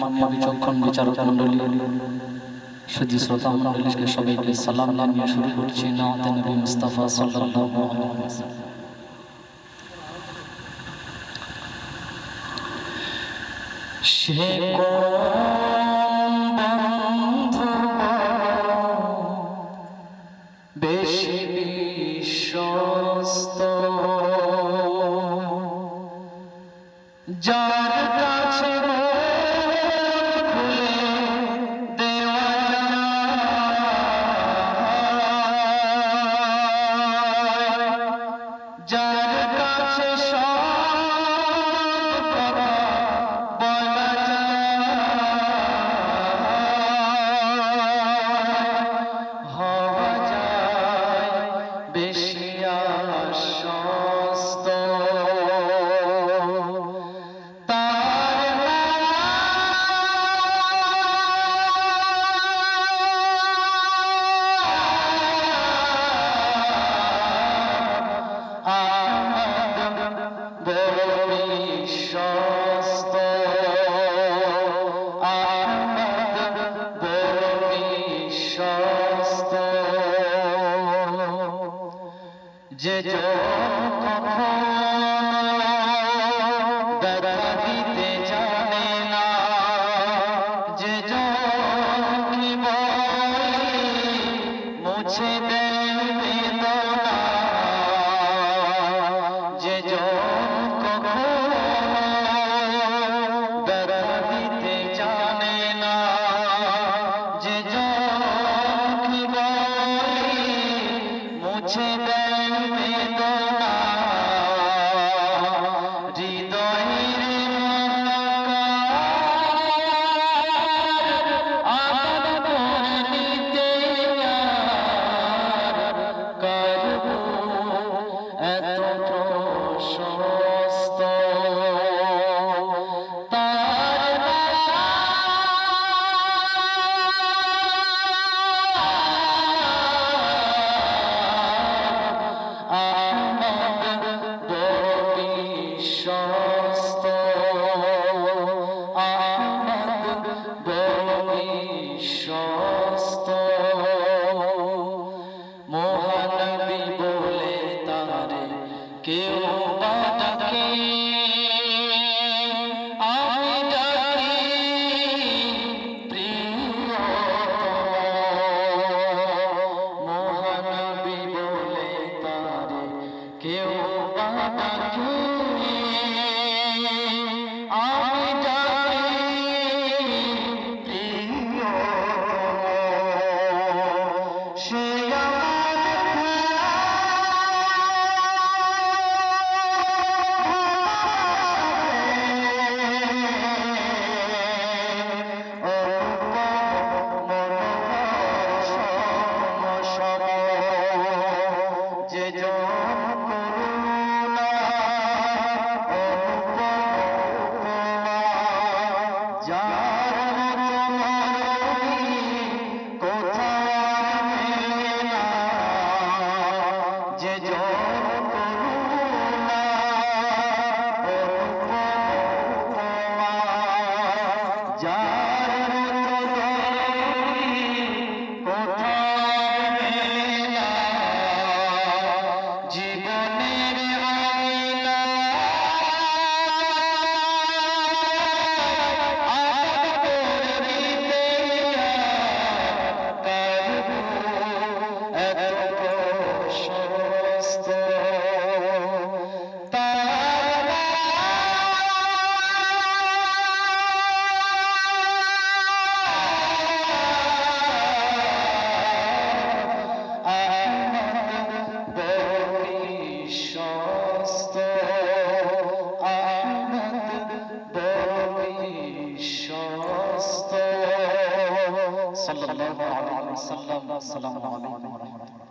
বিচক্ষণ বিচারক মন্ডলী সুজি শ্রোতা মন্ডলীকে সবাইকে সালাম জানিয়ে শুরু করছি নাতে নবী মুস্তাফা সাল্লাল্লাহু আলাইহি ওয়াসাল্লাম। সে বিশ্বস্ত। যার বেশি যে ব্যথা দিতে জানে না যে মুছে দেয় দেয় কেউ ডাকে আমি ডাকি মহানবী বলে তারে কেউ ডাকে জয় আসসালামু আলাইকুম